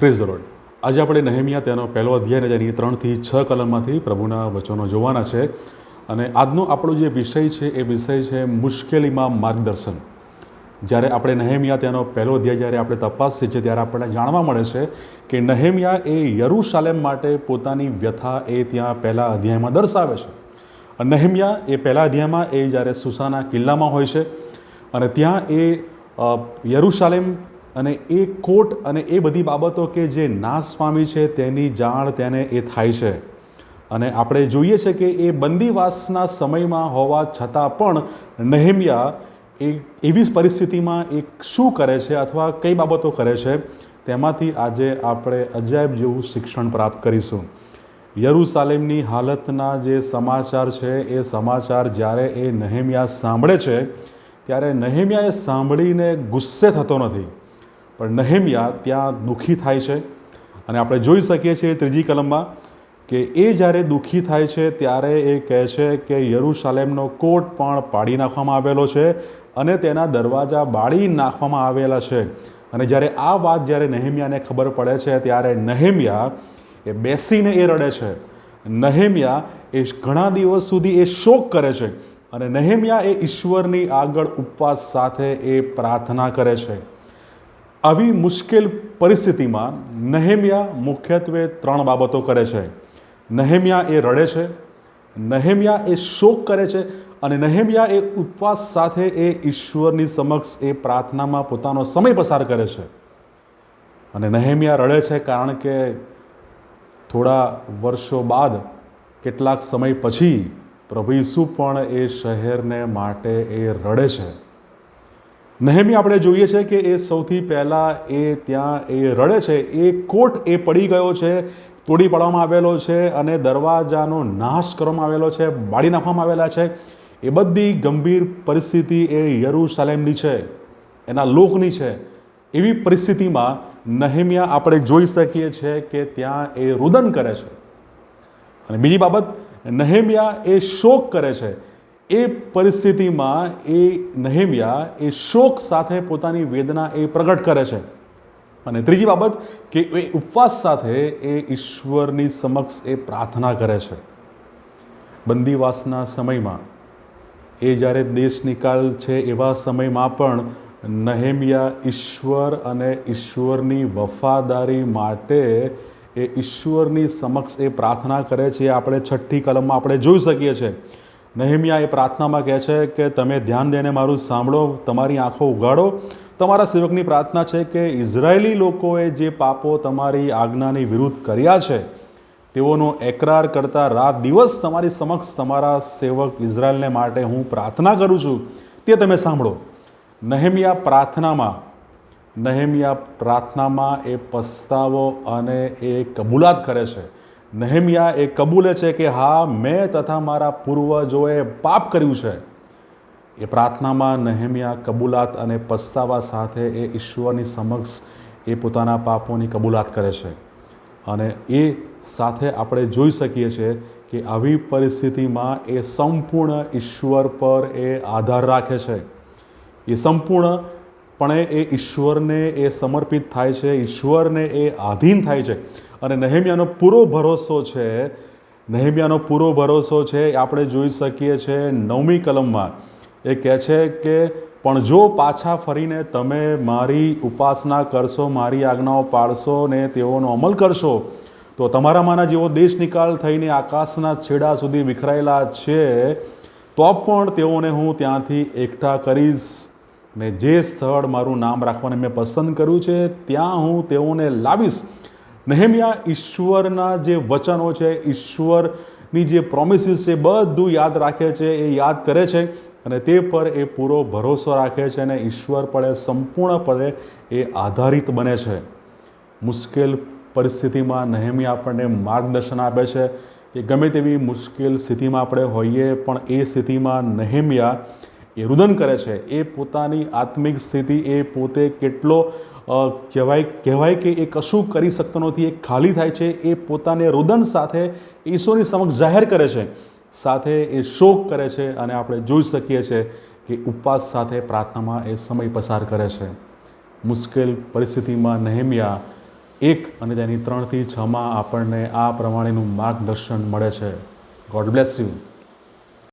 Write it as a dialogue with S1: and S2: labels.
S1: Praise road આજે આપણે નહેમિયા તેનો પહેલો અધ્યાય અને તેની ત્રણથી છ કલમમાંથી પ્રભુના વચનો જોવાના છે. અને આજનો આપણો જે વિષય છે, એ વિષય છે મુશ્કેલીમાં માર્ગદર્શન. જ્યારે આપણે નહેમિયા તેનો પહેલો અધ્યાય જ્યારે આપણે તપાસીએ છીએ, ત્યારે આપણને જાણવા મળે છે કે નહેમિયા એ યરુશાલેમ માટે પોતાની વ્યથા એ ત્યાં પહેલા અધ્યાયમાં દર્શાવે છે. નહેમિયા એ પહેલા અધ્યાયમાં એ જ્યારે સુસાના કિલ્લામાં હોય છે અને ત્યાં એ યરુશાલેમ અને એ કોટ અને એ બધી બાબતો કે જે નાશ પામી છે તેની જાણ તેને એ થાય છે. અને આપણે જોઈએ છે કે એ બંદીવાસના સમયમાં હોવા છતાં પણ નહેમિયા એ એવી પરિસ્થિતિમાં એ શું કરે છે અથવા કઈ બાબતો કરે છે તેમાંથી આજે આપણે અજાયબ જેવું શિક્ષણ પ્રાપ્ત કરીશું. યરુસાલેમની હાલતના જે સમાચાર છે એ સમાચાર જ્યારે એ નહેમિયા સાંભળે છે, ત્યારે નહેમિયા એ સાંભળીને ગુસ્સે થતો નથી. પણ નહેમિયા ત્યાં દુઃખી થાય છે. અને આપણે જોઈ શકીએ છીએ ત્રીજી કલમમાં કે એ જ્યારે દુઃખી થાય છે, ત્યારે એ કહે છે કે યરુશાલેમનો કોટ પણ પાડી નાખવામાં આવેલો છે અને તેના દરવાજા બાળી નાખવામાં આવેલા છે. અને જ્યારે આ વાત જ્યારે નહેમિયાને ખબર પડે છે, ત્યારે નહેમિયા એ બેસીને એ રડે છે. નહેમિયા એ ઘણા દિવસ સુધી એ શોક કરે છે અને નહેમિયા એ ઈશ્વરની આગળ ઉપવાસ સાથે એ પ્રાર્થના કરે છે. આવી મુશ્કેલ પરિસ્થિતિમાં નહેમિયા મુખ્યત્વે ત્રણ બાબતો કરે છે. નહેમિયા એ રડે છે, નહેમિયા એ શોક કરે છે અને નહેમિયા એ ઉપવાસ સાથે એ ઈશ્વરની સમક્ષ એ પ્રાર્થનામાં પોતાનો સમય પસાર કરે છે. અને નહેમિયા રડે છે કારણ કે થોડા વર્ષો બાદ, કેટલાક સમય પછી પ્રભુ ઈસુ પણ એ શહેરને માટે એ રડે છે. નહેમી આપણે જોઈએ છે કે એ સૌથી પહેલાં એ ત્યાં એ રડે છે, એ કોટ એ પડી ગયો છે, તોડી પાડવામાં આવેલો છે અને દરવાજાનો નાશ કરવામાં આવેલો છે, બાળી નાખવામાં આવેલા છે. એ બધી ગંભીર પરિસ્થિતિ એ યરુશાલેમની છે, એના લોકની છે. એવી પરિસ્થિતિમાં નહેમિયા આપણે જોઈ શકીએ છીએ કે ત્યાં એ રુદન કરે છે. અને બીજી બાબત, નહેમિયા એ શોક કરે છે. એ પરિસ્થિતિમાં એ નહેમિયા એ શોક સાથે પોતાની વેદના એ પ્રગટ કરે છે. અને ત્રીજી બાબત કે એ ઉપવાસ સાથે એ ઈશ્વરની સમક્ષ એ પ્રાર્થના કરે છે. બંદીવાસના સમયમાં એ જ્યારે દેશ નિકાલ છે એવા સમયમાં પણ નહેમિયા ઈશ્વર અને ઈશ્વરની વફાદારી માટે એ ઈશ્વરની સમક્ષ એ પ્રાર્થના કરે છે. આપણે છઠ્ઠી કલમમાં આપણે જોઈ શકીએ છીએ. નહેમિયા એ પ્રાર્થનામાં કહે છે કે તમે ધ્યાન દઈને મારું સાંભળો, તમારી આંખો ઉગાડો. તમારા સેવકની પ્રાર્થના છે કે ઇઝરાયેલી લોકોએ જે પાપો તમારી આજ્ઞાની વિરુદ્ધ કર્યા છે, તેઓનો એકરાર કરતા રાત દિવસ તમારી સમક્ષ તમારા સેવક ઇઝરાયલને માટે હું પ્રાર્થના કરું છું. તે તમે સાંભળો. નહેમિયા પ્રાર્થનામાં નહેમિયા પ્રાર્થનામાં એ પસ્તાવો અને એ કબૂલાત કરે છે. નહેમિયા એ કબૂલે છે કે, હા, મેં તથા મારા પૂર્વજોએ પાપ કર્યું છે. એ પ્રાર્થનામાં નહેમિયા કબૂલાત અને પસ્તાવા સાથે એ ઈશ્વરની સમક્ષ એ પોતાના પાપોની કબૂલાત કરે છે. અને એ સાથે આપણે જોઈ શકીએ છીએ કે આવી પરિસ્થિતિમાં એ સંપૂર્ણ ઈશ્વર પર એ આધાર રાખે છે. એ સંપૂર્ણપણે એ ઈશ્વરને એ સમર્પિત થાય છે, ઈશ્વરને એ આધીન થાય છે. અને નહેમિયાનો પૂરો ભરોસો છે, નહેમિયાનો પૂરો ભરોસો છે એ આપણે જોઈ શકીએ છીએ નવમી કલમમાં. એ કહે છે કે, પણ જો પાછા ફરીને તમે મારી ઉપાસના કરશો, મારી આજ્ઞાઓ પાળશો ને તેઓનો અમલ કરશો, તો તમારામાંના જેવો દેશ નિકાલ થઈને આકાશના છેડા સુધી વિખરાયેલા છે, તો પણ તેઓને હું ત્યાંથી એકઠા કરીશ. ને જે સ્થળ મારું નામ રાખવાને મેં પસંદ કર્યું છે, ત્યાં હું તેઓને લાવીશ. નહેમિયા, ઈશ્વરના જે વચનો છે, ઈશ્વરની જે પ્રોમિસીસ છે, બધું યાદ રાખે છે, એ યાદ કરે છે અને તે પર એ પૂરો ભરોસો રાખે છે અને ઈશ્વર પર એ સંપૂર્ણપણે એ આધારિત બને છે. મુશ્કેલ પરિસ્થિતિમાં નહેમી આપણને માર્ગદર્શન આપે છે કે ગમે તેવી મુશ્કેલ સ્થિતિમાં આપણે હોઈએ, પણ એ સ્થિતિમાં નહેમિયા એ રુદન કરે છે. એ પોતાની આત્મિક સ્થિતિ, એ પોતે કેટલો કહેવાય કહેવાય કે એ કશું કરી શકતો નથી, એ ખાલી થાય છે, એ પોતાને રુદન સાથે ઈશ્વરની સમક્ષ જાહેર કરે છે. સાથે એ શોક કરે છે અને આપણે જોઈ શકીએ છીએ કે ઉપવાસ સાથે પ્રાર્થનામાં એ સમય પસાર કરે છે. મુશ્કેલ પરિસ્થિતિમાં નહેમિયા એક અને તેની ત્રણથી છમાં આપણને આ પ્રમાણેનું માર્ગદર્શન મળે છે. God bless you